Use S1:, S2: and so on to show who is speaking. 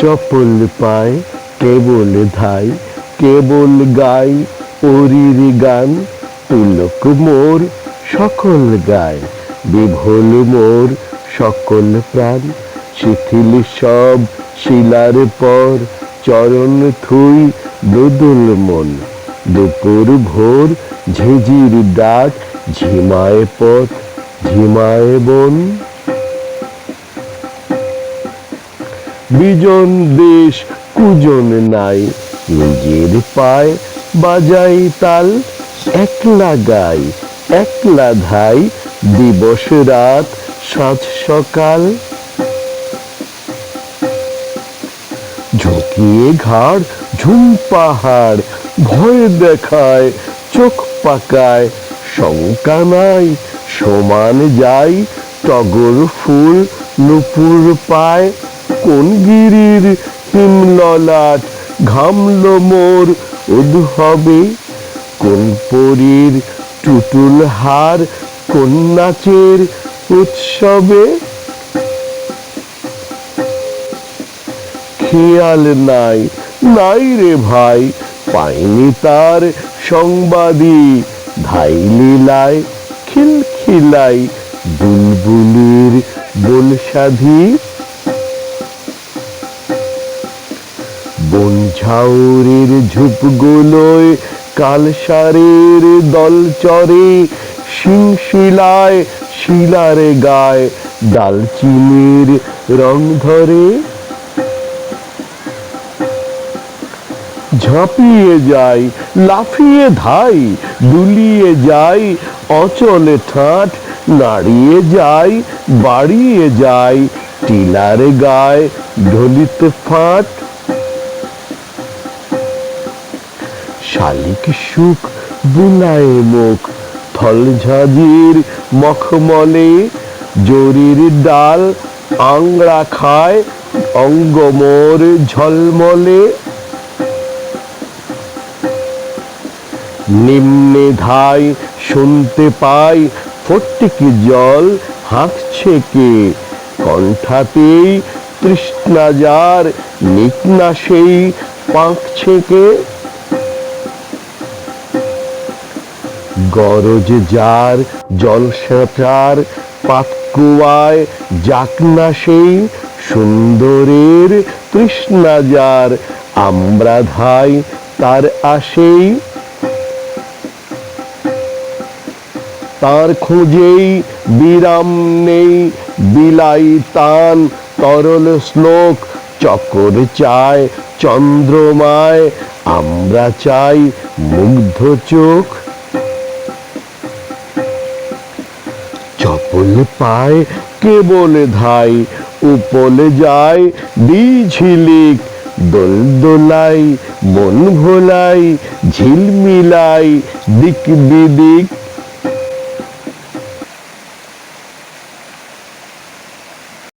S1: চপল পায় কেবল ধাই, কেবল গাই, অরির গান, তুলক মোর সকল গায়, বিভোল মোর সকল প্রাণ, শিথিল সব শিলার পর, চরণ থুই দোদুল মন, দুপুর ভোর ঝিঝির ডাক, ঝিমায় পথ, ঝিমায় বন। বিজন দেশ কুজন নাই। নিজের পায় বাজাই তাল, একলা গাই, একলা ধাই দিবস রাত সাঁঝ সকাল। ঝুঁকিয়ে ঘাড়, ঝুম পাহাড়, ভয় দেখায়, চোখ পাকায়, শঙ্কা নাই, সমান যাই, টগর ফুল নুপুর পায়। কোন গিরির হিমললাট ঘামলো মোর উদ্ভবে? কোন পরীর টুটুল হার কোন নাচের উৎসবে? খেয়াল নাই নাই রে ভাই, পাইনি তার সংবাদী। ধাই লীলায় খিলখিলাই বুলবুলির বলসাধী। বনঝাউরের ঝুপগুলোয়, কালসারের দল চরে শিংশিলায়, শিলার গায় ডালচিনির রং ধরে। ঝাঁপিয়ে যাই, লাফিয়ে ধাই, দুলিয়ে যাই, অচলে ঠাঁট নাড়িয়ে যাই, বাড়িয়ে যাই, টিলার গায়ে ঢলিত ফাট। শালিক সুখ বুলায় মুখ থলঝাজির মখমলে, জরির ডাল, আংড়া খায়, অঙ্গমোর ঝলমলে। নিম্নে ধাই শুনতে পাই, ফটিকি জল হাঁকছে কে? কণ্ঠাতেই তৃষ্ণা যার, নিকনা সেই পাঁকছে কে? গরজ যার জলসাটার পাতকুয়ায় যাকনা সেই সুন্দরের তৃষ্ণা যার, আমরা ধাই তার আসেই। তার খোঁজেই বিরাম নেই, বিলাই তান, তরল শ্লোক, চকর চায়, চন্দ্রমায়, আমরা চাই মুগ্ধ চোখ। চপল পায় কে বলে ধাই উপলে যায়। ঝিলিক দোল দোলাই, মন ভোলাই ঝিলমিলাই, দিক বিদিক